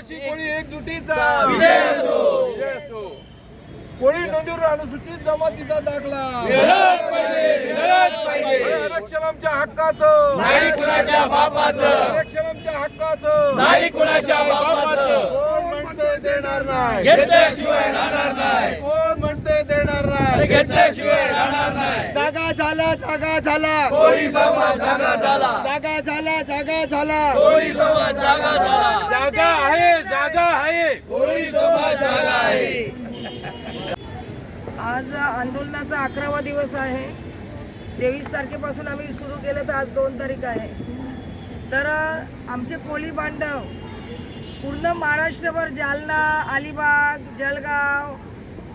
आदिवासी कोळी एकजुटीचा. कोळी नोंदीवर अनुसूचित जमातीचा दाखला. आरक्षण आमच्या हक्काचं. नाही कुणाच्या बापाचं. आरक्षण आमच्या हक्काचं. नाही कुणाच्या बापाचं. कोण म्हणते देणार नाही. घेतल्याशिवाय राहणार नाही. कोण म्हणते देणार नाही. घेतल्याशिवाय जागा झाला. कोळी समाज जागा झाला. जागा झाला जागा झाला. कोळी समाज जागा झाला. जागा आहे जागा आहे. कोळी समाज जागा आहे. आज आंदोलनाचा अकरावा दिवस आहे. तेवीस तारखेपासून आम्ही सुरू केलं तर आज दोन तारीख आहे. तर आमचे कोळी बांधव पूर्ण महाराष्ट्रभर जालना अलिबाग जळगाव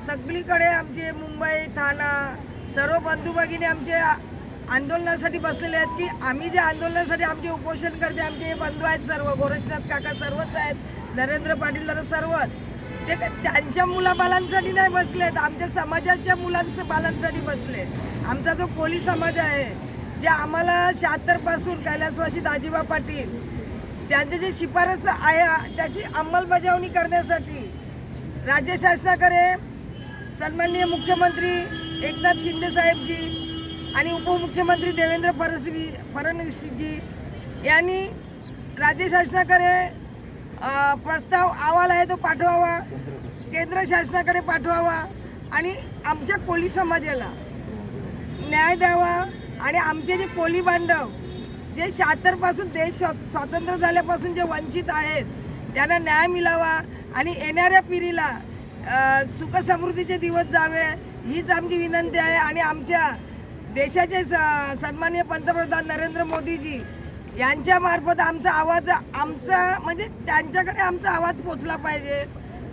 सगळीकडे आमचे मुंबई ठाणा सर्व बंधू भगिनी आमचे आंदोलनासाठी बसलेले आहेत की आम्ही जे आंदोलनासाठी आमचे उपोषण करते आमचे बंधू आहेत सर्व गोरक्षनाथ काका सर्वच आहेत नरेंद्र पाटील दादा सर्वच. ते त्यांच्या मुलाबालांसाठी नाही बसले आहेत आमच्या समाजाच्या मुलांचं बालांसाठी बसले आमचा जो कोळी समाज आहे जे आम्हाला शहात्तरपासून कैलासवाशी कैलासवासी दाजीबा पाटील त्यांचे जे शिफारस आहे त्याची अंमलबजावणी करण्यासाठी राज्य शासनाकडे सन्माननीय मुख्यमंत्री एकनाथ शिंदे साहेबजी आणि उपमुख्यमंत्री देवेंद्र फडणवीस फडणवीसजी यांनी राज्य शासनाकडे प्रस्ताव अहवाल आहे तो पाठवावा. केंद्र शासनाकडे पाठवावा आणि आमच्या कोळी समाजाला न्याय द्यावा आणि आमचे जे कोळी बांधव जे शहात्तरपासून देश स्वातंत्र्य झाल्यापासून जे वंचित आहेत त्यांना न्याय मिळावा आणि येणाऱ्या पिढीला सुखसमृद्धीचे सुख समृद्धीचे दिवस जावे. हीच आमची विनंती आहे आणि आमच्या देशाचे स- सन्माननीय पंतप्रधान नरेंद्र मोदीजी यांच्या मार्फत आमचा आवाज आमचा म्हणजे त्यांच्याकडे आमचा आवाज पोचला पाहिजे.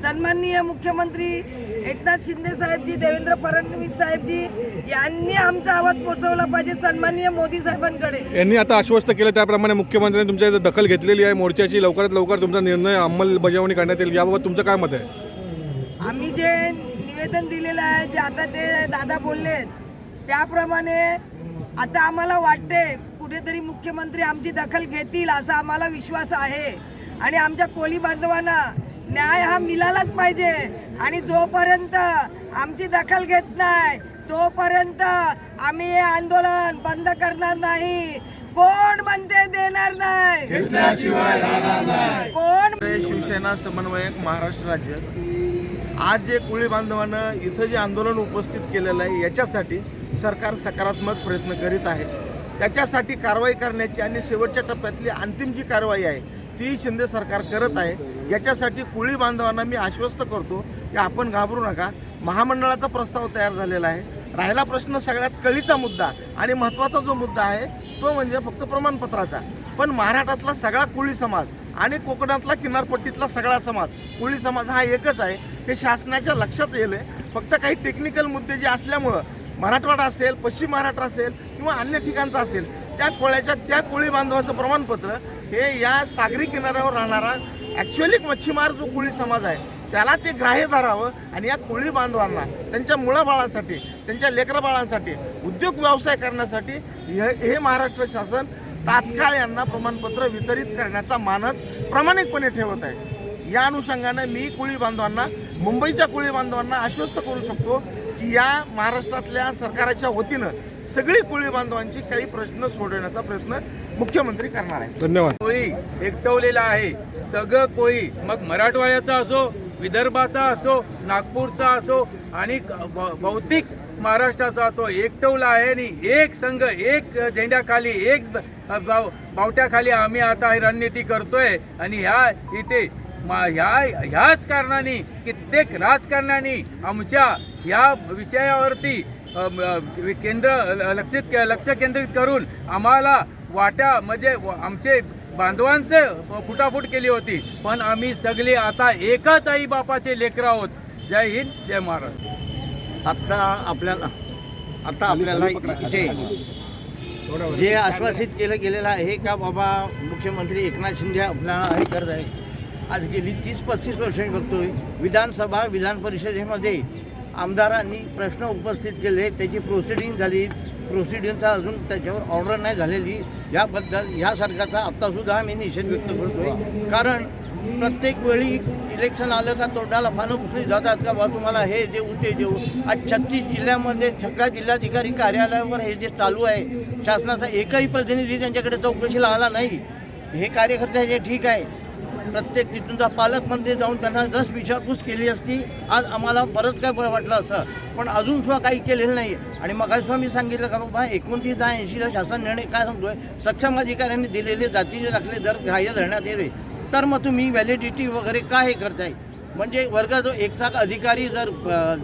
सन्माननीय मुख्यमंत्री एकनाथ शिंदे साहेबजी देवेंद्र फडणवीस साहेबजी यांनी आमचा आवाज पोचवला पाहिजे सन्माननीय मोदी साहेबांकडे. यांनी आता आश्वस्त केलं त्याप्रमाणे मुख्यमंत्र्यांनी तुमच्या इथं दखल घेतलेली आहे. मोर्चाची लवकरात लवकर तुमचा निर्णय अंमलबजावणी करण्यात येईल. याबाबत तुमचं काय मत आहे? आम्ही जे निवेदन दिलेलं आहे जे आता ते दादा बोलले त्याप्रमाणे आता आम्हाला वाटते कुठेतरी मुख्यमंत्री आमची दखल घेतील असा आम्हाला विश्वास आहे. आणि आमच्या कोळी बांधवांना न्याय हा मिळालाच पाहिजे. आणि जोपर्यंत आमची दखल घेत नाही तोपर्यंत आम्ही हे आंदोलन बंद करणार नाही. कोण म्हणते देणार नाही? घेतल्याशिवाय राहणार नाही. कोण शिवसेना समन्वयक महाराष्ट्र राज्य. आज जे कोळी बांधवानं इथं जे आंदोलन उपस्थित केलेलं आहे याच्यासाठी सरकार सकारात्मक प्रयत्न करीत आहे. त्याच्यासाठी कारवाई करण्याची आणि शेवटच्या टप्प्यातली अंतिम जी कारवाई आहे ती शिंदे सरकार करत आहे. याच्यासाठी कोळी बांधवांना मी आश्वस्त करतो की आपण घाबरू नका. महामंडळाचा प्रस्ताव तयार झालेला आहे. राहिला प्रश्न सगळ्यात कळीचा मुद्दा आणि महत्त्वाचा जो मुद्दा आहे तो म्हणजे फक्त प्रमाणपत्राचा. पण महाराष्ट्रातला सगळा कोळी समाज आणि कोकणातला किनारपट्टीतला सगळा समाज कोळी समाज हा एकच आहे. हे शासनाच्या लक्षात येईल. फक्त काही टेक्निकल मुद्दे जे असल्यामुळं मराठवाडा असेल पश्चिम महाराष्ट्र असेल किंवा अन्य ठिकाणचा असेल त्या कोळ्याच्या त्या कोळी बांधवाचं प्रमाणपत्र हे या सागरी किनाऱ्यावर राहणारा ॲक्च्युअली मच्छीमार जो कोळी समाज आहे त्याला ते ग्राह्य धरावं आणि या कोळी बांधवांना त्यांच्या मुळाबाळांसाठी त्यांच्या लेकराबाळांसाठी उद्योग व्यवसाय करण्यासाठी हे हे महाराष्ट्र शासन तात्काळ यांना प्रमाणपत्र वितरित करण्याचा मानस प्रामाणिकपणे ठेवत आहे. या अनुषंगाने मी कोळी बांधवांना मुंबईच्या कोळी बांधवांना आश्वस्त करू शकतो की या महाराष्ट्रातल्या सरकाराच्या वतीनं सगळी कोळी बांधवांची काही प्रश्न सोडवण्याचा प्रयत्न मुख्यमंत्री करणार आहे धन्यवाद. कोळी एकटवलेला आहे. सगळं कोळी मग मराठवाड्याचा असो विदर्भाचा असो नागपूरचा असो आणि बहुतेक महाराष्ट्राचा तो एकटवला आहे आणि एक संघ एक झेंड्याखाली एक बावट्याखाली आम्ही आता ही रणनीती करतोय. आणि ह्या इथे मा- ह्या ह्याच कारणाने कित्येक राजकारणाने आमच्या ह्या विषयावरती केंद्र ल- लक्षित लक्ष केंद्रित करून आम्हाला वाट्या म्हणजे व- आमचे बांधवांचे फुटाफूट केली होती. पण आम्ही सगळे आता एकाच आई बापाचे लेकर आहोत. जय हिंद जय महाराष्ट्र. आता आपल्याला आता आपल्याला इथे जे आश्वासित केलं गेलेलं आहे का बाबा मुख्यमंत्री एकनाथ शिंदे आपल्याला हे करत आहे आज गेली तीस पस्तीस वर्ष मी बघतोय. विधानसभा विधान परिषदेमध्ये आमदारांनी प्रश्न उपस्थित केले त्याची प्रोसिडिंग झाली. प्रोसिडिंगचा अजून त्याच्यावर ऑर्डर नाही झालेली. याबद्दल ह्या सरकारचा आत्तासुद्धा मी निषेध व्यक्त करतोय. कारण प्रत्येक वेळी इलेक्शन आलं का तोंडाला पानं पुसली जातात का बा तुम्हाला हे देऊ ते देऊ. आज छत्तीस जिल्ह्यामध्ये सगळ्या जिल्हाधिकारी कार्यालयावर हे जे चालू आहे शासनाचा एकही प्रतिनिधी त्यांच्याकडे चौकशीला आला नाही. हे कार्यकर्ते ठीक आहे. प्रत्येक तिथूनचा पालकमंत्री जाऊन त्यांना जस विचारपूस केली असती आज आम्हाला बरंच काय बरं वाटलं असं. पण अजून सुद्धा काही केलेलं नाही आणि मग सुद्धा मी सांगितलं का बाबा एकोणतीस दहा ऐंशीला शासन निर्णय काय सांगतोय? सक्षम अधिकाऱ्यांनी दिलेले जातीचे दाखले जर ग्राह्य धरण्यात येते तर मग तुम्ही व्हॅलिडिटी वगैरे काय हे करताय? म्हणजे वर्ग जो एकचा अधिकारी जर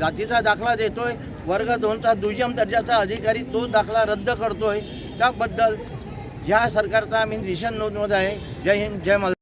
जातीचा दाखला देतोय वर्ग दोनचा दुय्यम दर्जाचा अधिकारी तो दाखला रद्द करतोय. त्याबद्दल ह्या सरकारचा आम्ही निशन नोंदवत आहे. जय हिंद जय मला